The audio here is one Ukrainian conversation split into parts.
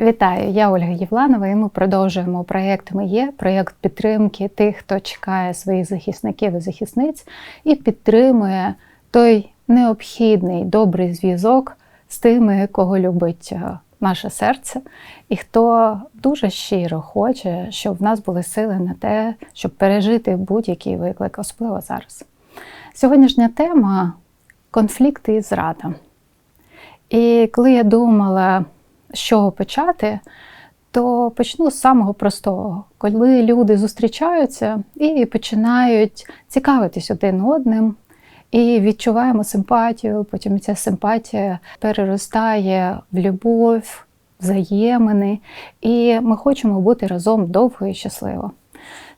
Вітаю, я Ольга Євланова, і ми продовжуємо проєкт Ми є, проєкт підтримки тих, хто чекає своїх захисників і захисниць, і підтримує той необхідний добрий зв'язок з тими, кого любить е, наше серце, і хто дуже щиро хоче, щоб в нас були сили на те, щоб пережити будь-який виклик, особливо зараз. Сьогоднішня тема конфлікти і зрада. І коли я думала, з чого почати, то почну з самого простого, коли люди зустрічаються і починають цікавитись один одним, і відчуваємо симпатію, потім ця симпатія переростає в любов, взаємини, і ми хочемо бути разом довго і щасливо.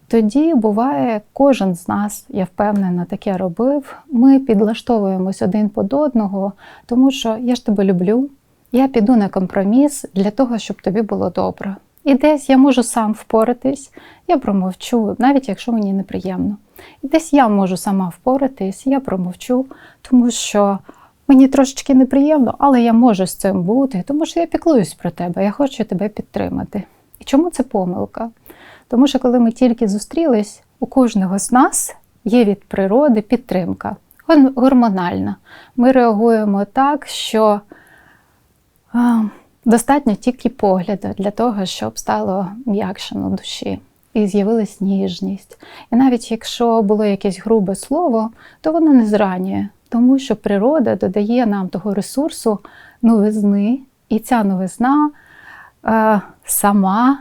Тоді буває, кожен з нас, я впевнена, таке робив. Ми підлаштовуємось один під одного, тому що я ж тебе люблю, я піду на компроміс для того, щоб тобі було добре. І десь я можу сам впоратись, я промовчу, навіть якщо мені неприємно. І десь я можу сама впоратись, я промовчу, тому що мені трошечки неприємно, але я можу з цим бути, тому що я піклуюсь про тебе, я хочу тебе підтримати. І чому це помилка? Тому що коли ми тільки зустрілись, у кожного з нас є від природи підтримка гормональна. Ми реагуємо так, що достатньо тільки погляду для того, щоб стало м'якше на душі. І з'явилась ніжність. І навіть якщо було якесь грубе слово, то воно не зранює, тому що природа додає нам того ресурсу новизни, і ця новизна е, сама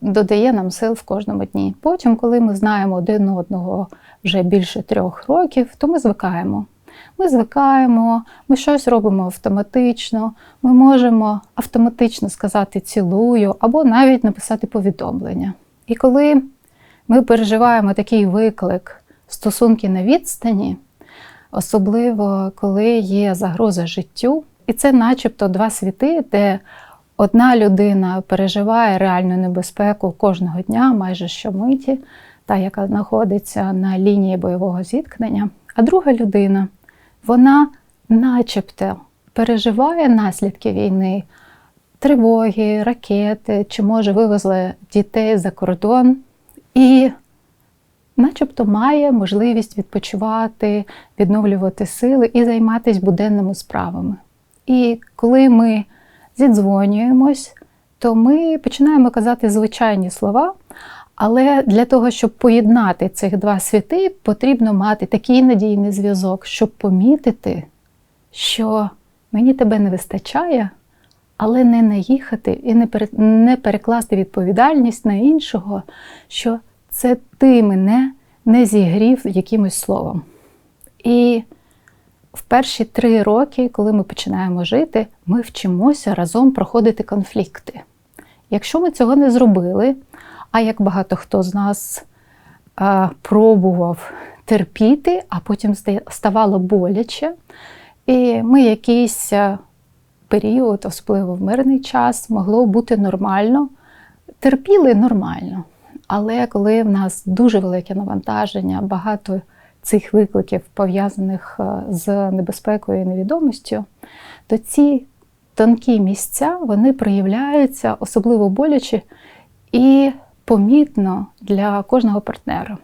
додає нам сил в кожному дні. Потім, коли ми знаємо один одного вже більше трьох років, то ми звикаємо. Ми звикаємо, ми щось робимо автоматично, ми можемо автоматично сказати цілую або навіть написати повідомлення. І коли ми переживаємо такий виклик стосунки на відстані, особливо коли є загроза життю, і це начебто два світи, де одна людина переживає реальну небезпеку кожного дня, майже щомиті, та, яка знаходиться на лінії бойового зіткнення, а друга людина, вона начебто переживає наслідки війни, тривоги, ракети, чи, може, вивезли дітей за кордон і начебто має можливість відпочивати, відновлювати сили і займатися буденними справами. І коли ми зідзвонюємось, то ми починаємо казати звичайні слова. Але для того, щоб поєднати цих два світи, потрібно мати такий надійний зв'язок, щоб помітити, що мені тебе не вистачає, але не наїхати і не перекласти відповідальність на іншого, що це ти мене не зігрів якимось словом. І в перші три роки, коли ми починаємо жити, ми вчимося разом проходити конфлікти. Якщо ми цього не зробили, а як багато хто з нас а, пробував терпіти, а потім ставало боляче, і ми якийсь період, особливо в мирний час, могло бути нормально, терпіли нормально. Але коли в нас дуже велике навантаження, багато цих викликів, пов'язаних е, з небезпекою і невідомістю, то ці тонкі місця вони проявляються особливо боляче і помітно для кожного партнера.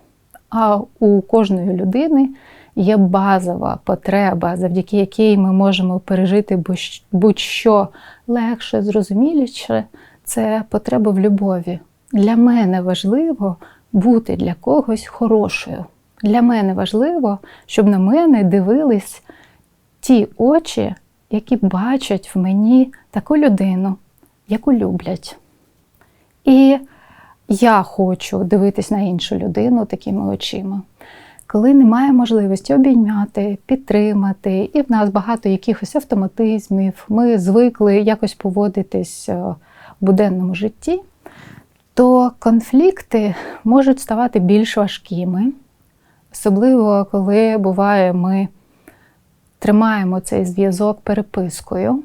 А у кожної людини є базова потреба, завдяки якій ми можемо пережити будь-що легше, зрозуміліше, це потреба в любові. Для мене важливо бути для когось хорошою. Для мене важливо, щоб на мене дивились ті очі, які бачать в мені таку людину, яку люблять. І я хочу дивитись на іншу людину такими очима. Коли немає можливості обійняти, підтримати, і в нас багато якихось автоматизмів, ми звикли якось поводитись е, в буденному житті, то конфлікти можуть ставати більш важкими. Особливо, коли буває, ми тримаємо цей зв'язок перепискою.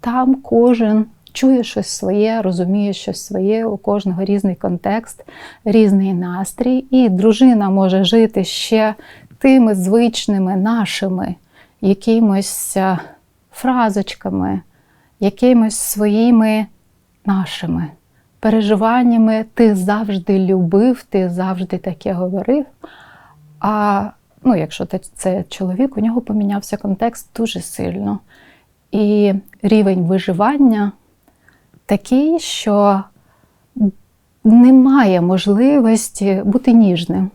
Там кожен чує щось своє, розуміє щось своє, у кожного різний контекст, різний настрій, і дружина може жити ще тими звичними нашими якимось фразочками, якимось своїми нашими переживаннями, ти завжди любив, ти завжди таке говорив. А ну, якщо це чоловік, у нього помінявся контекст дуже сильно. І рівень виживання такий, що немає можливості бути ніжним.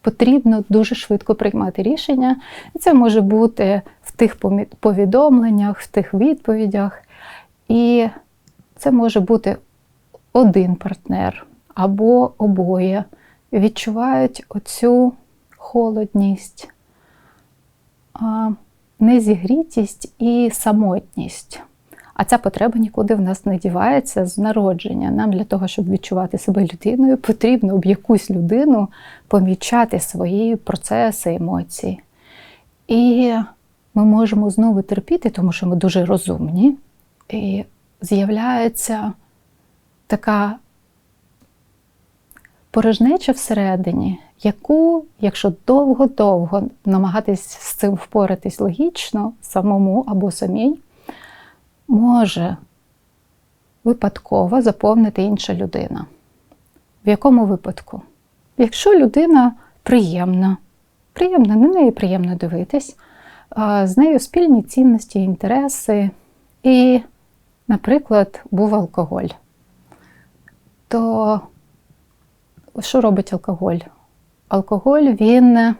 Потрібно дуже швидко приймати рішення. І це може бути в тих повідомленнях, в тих відповідях. І це може бути один партнер або обоє відчувають оцю холодність, незігрітість і самотність. А ця потреба нікуди в нас не дівається з народження. Нам для того, щоб відчувати себе людиною, потрібно об якусь людину помічати свої процеси, емоції. І ми можемо знову терпіти, тому що ми дуже розумні. І з'являється така порожнеча всередині, яку, якщо довго-довго намагатись з цим впоратись логічно, самому або самій, може випадково заповнити інша людина. В якому випадку? Якщо людина приємна, приємна, на неї приємно дивитись, з нею спільні цінності, інтереси, і, наприклад, був алкоголь, то що робить алкоголь? Алкоголь він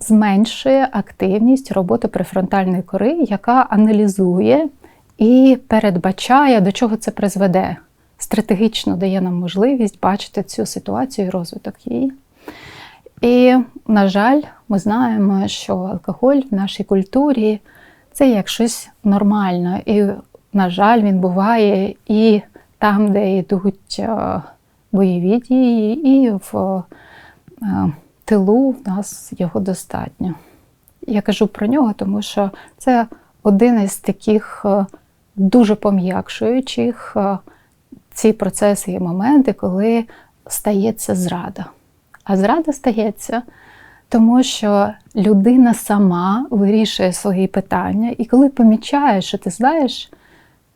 зменшує активність роботи префронтальної кори, яка аналізує і передбачає, до чого це призведе. Стратегічно дає нам можливість бачити цю ситуацію і розвиток її. І, на жаль, ми знаємо, що алкоголь в нашій культурі це як щось нормальне. І, на жаль, він буває і там, де йдуть е, бойові дії, і в е, тилу в нас його достатньо. Я кажу про нього, тому що це один із таких е, дуже пом'якшуючих е, ці процеси і моменти, коли стається зрада. А зрада стається, тому що людина сама вирішує свої питання, і коли помічає, що ти знаєш,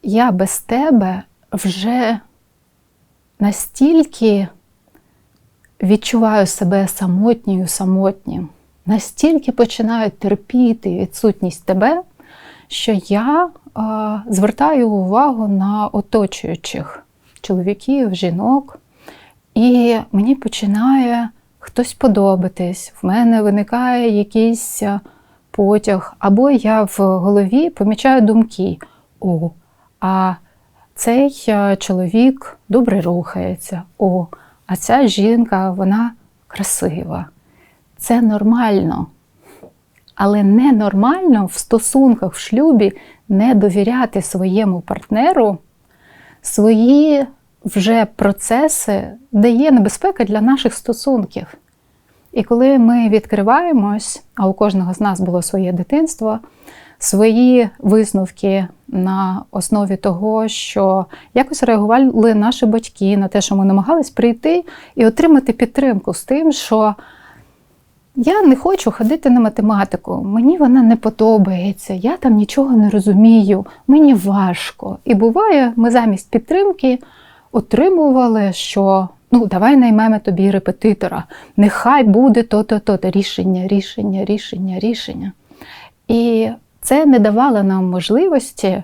я без тебе вже настільки відчуваю себе самотньою, самотнім, настільки починаю терпіти відсутність тебе, що я звертаю увагу на оточуючих чоловіків, жінок, і мені починає хтось подобатись, в мене виникає якийсь потяг, або я в голові помічаю думки. О, а цей чоловік добре рухається. О, а ця жінка, вона красива. Це нормально. Але ненормально в стосунках в шлюбі не довіряти своєму партнеру свої вже процеси, де є небезпека для наших стосунків. І коли ми відкриваємось, а у кожного з нас було своє дитинство, свої висновки на основі того, що якось реагували наші батьки на те, що ми намагались прийти і отримати підтримку з тим, що я не хочу ходити на математику, мені вона не подобається, я там нічого не розумію, мені важко. І буває, ми замість підтримки отримували, що ну, давай наймемо тобі репетитора, нехай буде то-то, то-то, рішення, рішення, рішення, рішення. І це не давало нам можливості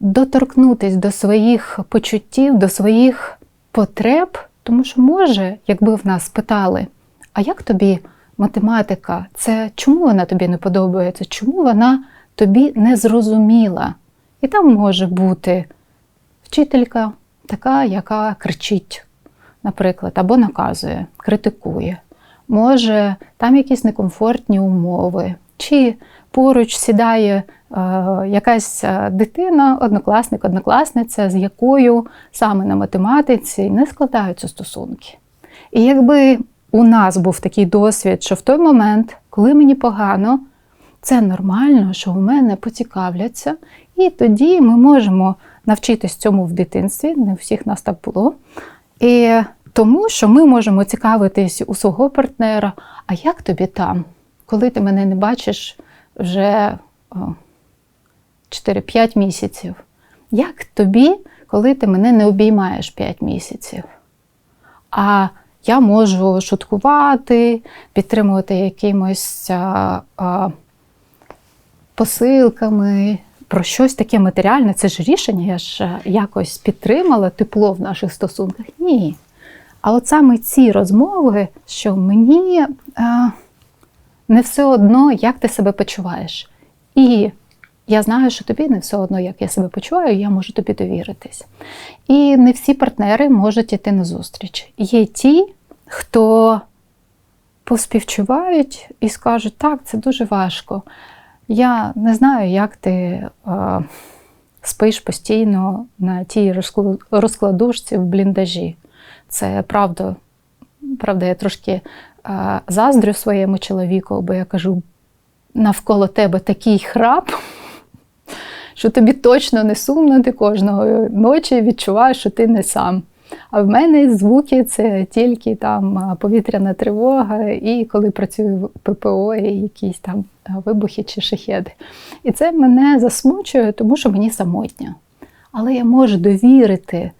доторкнутися до своїх почуттів, до своїх потреб, тому що, може, якби в нас питали, а як тобі математика? Це чому вона тобі не подобається? Чому вона тобі не зрозуміла? І там може бути вчителька така, яка кричить, наприклад, або наказує, критикує. Може, там якісь некомфортні умови, чи поруч сідає е, якась е, дитина, однокласник, однокласниця, з якою саме на математиці не складаються стосунки. І якби у нас був такий досвід, що в той момент, коли мені погано, це нормально, що у мене поцікавляться, і тоді ми можемо навчитись цьому в дитинстві, не у всіх нас так було. І тому, що ми можемо цікавитись у свого партнера, а як тобі там, коли ти мене не бачиш вже 4-5 місяців. Як тобі, коли ти мене не обіймаєш 5 місяців. А я можу шуткувати, підтримувати якимось а, а, посилками, про щось таке матеріальне. Це ж рішення, я ж якось підтримала тепло в наших стосунках. Ні. А от саме ці розмови, що мені а, не все одно, як ти себе почуваєш. І я знаю, що тобі не все одно, як я себе почуваю, я можу тобі довіритись. І не всі партнери можуть йти на зустріч. Є ті, хто поспівчувають і скажуть, так, це дуже важко. Я не знаю, як ти е, спиш постійно на тій розкладушці в бліндажі. Це правда, правда, я трошки е, заздрю своєму чоловіку, бо я кажу, навколо тебе такий храп, що тобі точно не сумно, ти кожного ночі відчуваєш, що ти не сам. А в мене звуки це тільки там повітряна тривога, і коли працює ППО, і якісь там вибухи чи шахеди. І це мене засмучує, тому що мені самотня. Але я можу довірити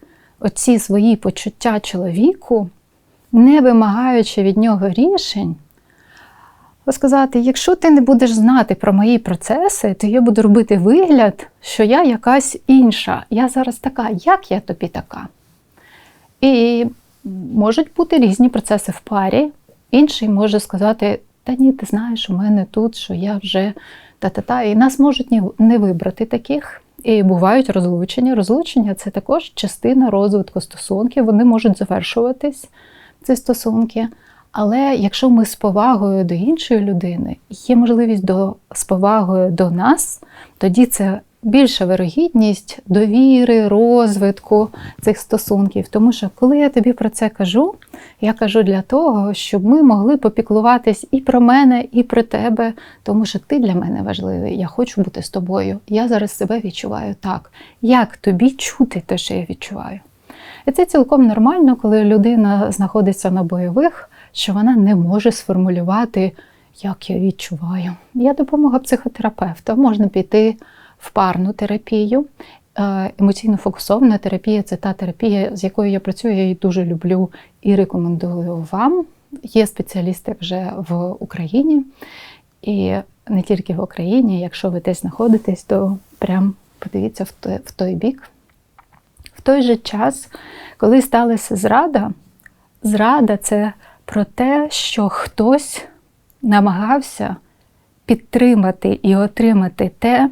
оці свої почуття чоловіку, не вимагаючи від нього рішень. Сказати, якщо ти не будеш знати про мої процеси, то я буду робити вигляд, що я якась інша. Я зараз така, як я тобі така? І можуть бути різні процеси в парі. Інший може сказати, та ні, ти знаєш, у мене тут, що я вже та-та-та. І нас можуть не вибрати таких. І бувають розлучення. Розлучення це також частина розвитку стосунків, вони можуть завершуватись, ці стосунки. Але якщо ми з повагою до іншої людини, є можливість до, з повагою до нас, тоді це більша вирогідність довіри, розвитку цих стосунків. Тому що, коли я тобі про це кажу, я кажу для того, щоб ми могли попіклуватись і про мене, і про тебе, тому що ти для мене важливий. Я хочу бути з тобою. Я зараз себе відчуваю так. Як тобі чути те, що я відчуваю? І це цілком нормально, коли людина знаходиться на бойових, що вона не може сформулювати, як я відчуваю. Я допомога психотерапевта, можна піти в парну терапію. Е, емоційно фокусована терапія це та терапія, з якою я працюю, я її дуже люблю і рекомендую вам. Є спеціалісти вже в Україні, і не тільки в Україні. Якщо ви десь знаходитесь, то прям подивіться в той, в той бік. В той же час, коли сталася зрада, зрада це про те, що хтось намагався підтримати і отримати те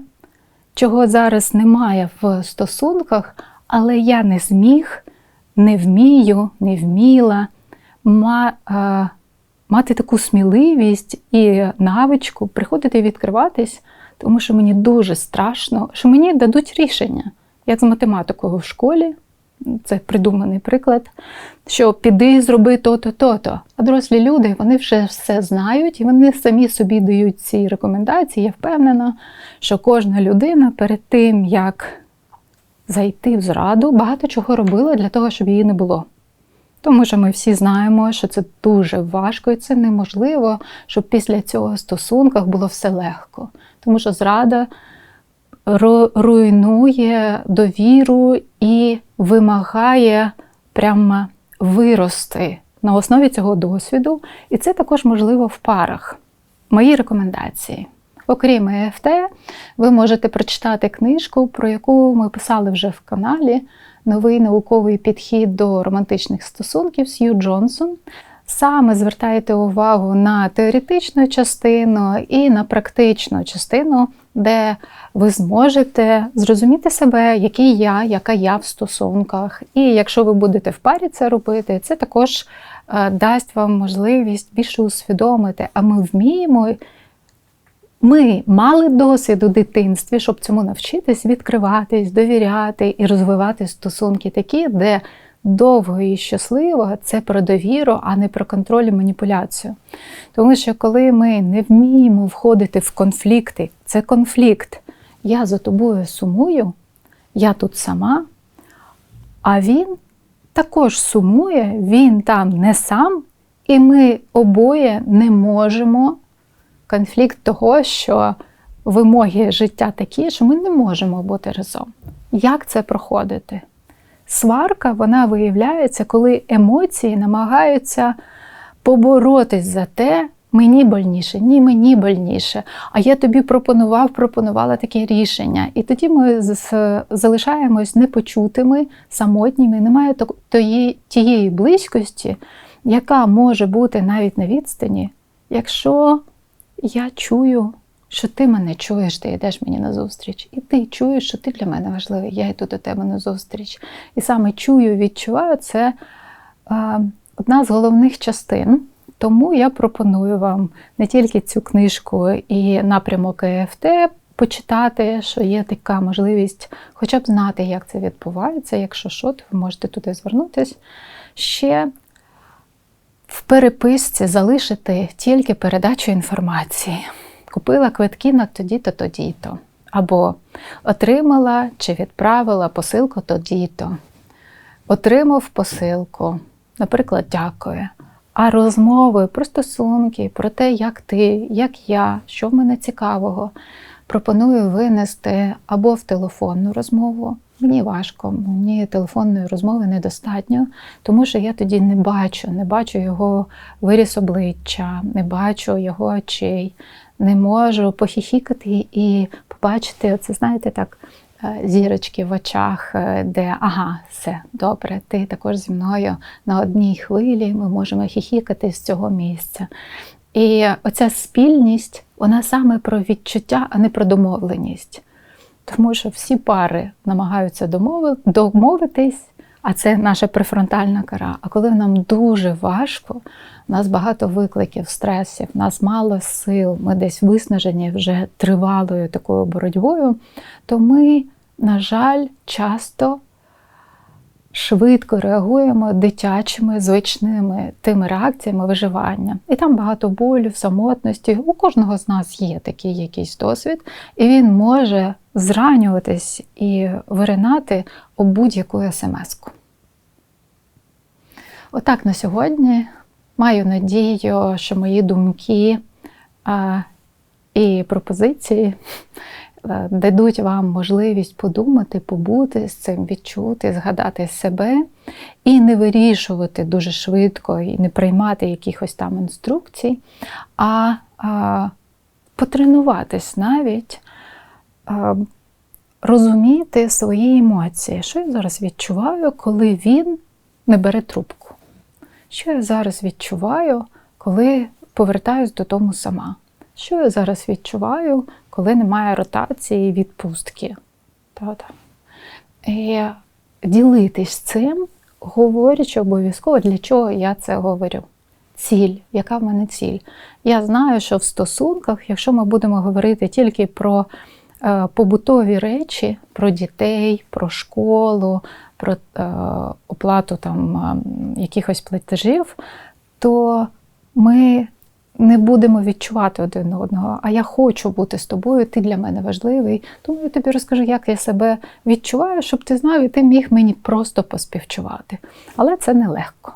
чого зараз немає в стосунках, але я не зміг, не вмію, не вміла мати таку сміливість і навичку приходити відкриватись, тому що мені дуже страшно, що мені дадуть рішення, як з математикою в школі це придуманий приклад, що піди, зроби то-то, то-то. А дорослі люди вони вже все знають і вони самі собі дають ці рекомендації. Я впевнена, що кожна людина перед тим, як зайти в зраду, багато чого робила для того, щоб її не було. Тому що ми всі знаємо, що це дуже важко і це неможливо, щоб після цього в стосунках було все легко. Тому що зрада руйнує довіру і вимагає прямо вирости на основі цього досвіду. І це також можливо в парах. Мої рекомендації. Окрім ЕФТ, ви можете прочитати книжку, про яку ми писали вже в каналі. Новий науковий підхід до романтичних стосунків Сью Джонсон. Саме звертаєте увагу на теоретичну частину і на практичну частину, де ви зможете зрозуміти себе, який я, яка я в стосунках. І якщо ви будете в парі це робити, це також е, дасть вам можливість більше усвідомити, а ми вміємо. Ми мали досвід у дитинстві, щоб цьому навчитись, відкриватись, довіряти і розвивати стосунки такі, де довго і щасливо це про довіру, а не про контроль і маніпуляцію. Тому що коли ми не вміємо входити в конфлікти, це конфлікт. Я за тобою сумую, я тут сама, а він також сумує, він там не сам, і ми обоє не можемо конфлікт того, що вимоги життя такі, що ми не можемо бути разом. Як це проходити? Сварка вона виявляється, коли емоції намагаються поборотись за те, мені больніше, ні, мені больніше. А я тобі пропонував, пропонувала таке рішення. І тоді ми залишаємось непочутими, самотніми, немає тої, тієї близькості, яка може бути навіть на відстані, якщо я чую, що ти мене чуєш, ти йдеш мені на зустріч, і ти чуєш, що ти для мене важливий, я йду до тебе на зустріч. І саме чую, відчуваю це е, одна з головних частин. Тому я пропоную вам не тільки цю книжку і напрямок ЕФТ почитати, що є така можливість, хоча б знати, як це відбувається. Якщо що, то ви можете туди звернутися. Ще в переписці залишити тільки передачу інформації. Купила квитки на тоді-то, тоді-то. Або отримала чи відправила посилку тоді-то. Отримав посилку, наприклад, дякую. А розмови про стосунки, про те, як ти, як я, що в мене цікавого, пропоную винести або в телефонну розмову. Мені важко, мені телефонної розмови недостатньо, тому що я тоді не бачу, не бачу його виріс обличчя, не бачу його очей, не можу похіхікати і побачити, оце, знаєте, так, е, зірочки в очах, е, де ага, все добре, ти також зі мною на одній хвилі, ми можемо хіхікати з цього місця. І оця спільність, вона саме про відчуття, а не про домовленість. Тому що всі пари намагаються домовитись, а це наша префронтальна кора. А коли нам дуже важко, у нас багато викликів, стресів, у нас мало сил, ми десь виснажені вже тривалою такою боротьбою, то ми, на жаль, часто швидко реагуємо дитячими звичними тими реакціями виживання. І там багато болю, самотності. У кожного з нас є такий якийсь досвід, і він може зранюватись і виринати об будь-яку смс-ку. Отак на сьогодні маю надію, що мої думки а, і пропозиції дадуть вам можливість подумати, побути з цим, відчути, згадати себе і не вирішувати дуже швидко і не приймати якихось там інструкцій, а, потренуватись навіть. А, Розуміти свої емоції, що я зараз відчуваю, коли він не бере трубку. Що я зараз відчуваю, коли повертаюсь додому сама? Що я зараз відчуваю, коли немає ротації відпустки? І ділитись цим, говорячи обов'язково, для чого я це говорю. Ціль, яка в мене ціль? Я знаю, що в стосунках, якщо ми будемо говорити тільки про е, побутові речі, про дітей, про школу, про е, оплату там, е, якихось платежів, то ми не будемо відчувати один одного. А я хочу бути з тобою, ти для мене важливий. Тому я тобі розкажу, як я себе відчуваю, щоб ти знав, і ти міг мені просто поспівчувати. Але це нелегко.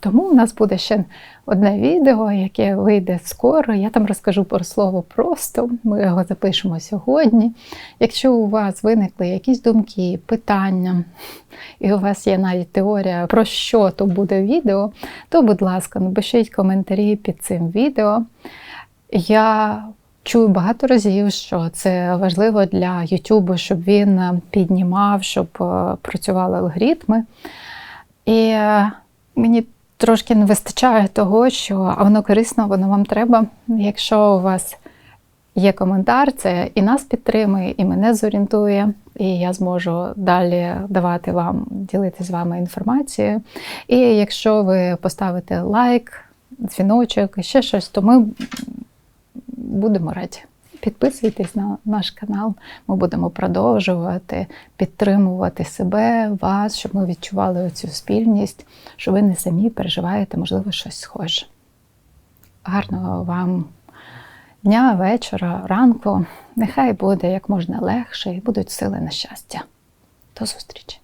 Тому у нас буде ще одне відео, яке вийде скоро. Я там розкажу про слово просто. Ми його запишемо сьогодні. Якщо у вас виникли якісь думки, питання, і у вас є навіть теорія, про що то буде відео, то, будь ласка, напишіть коментарі під цим відео. Я чую багато разів, що це важливо для YouTube, щоб він піднімав, щоб е, працювали алгоритми. І е, мені трошки не вистачає того, що а воно корисно, воно вам треба. Якщо у вас є коментар, це і нас підтримує, і мене зорієнтує, і я зможу далі давати вам, ділитися з вами інформацією. І якщо ви поставите лайк, дзвіночок ще щось, то ми будемо раді. Підписуйтесь на наш канал, ми будемо продовжувати підтримувати себе, вас, щоб ми відчували цю спільність, що ви не самі переживаєте, можливо, щось схоже. Гарного вам дня, вечора, ранку. Нехай буде як можна легше і будуть сили на щастя. До зустрічі!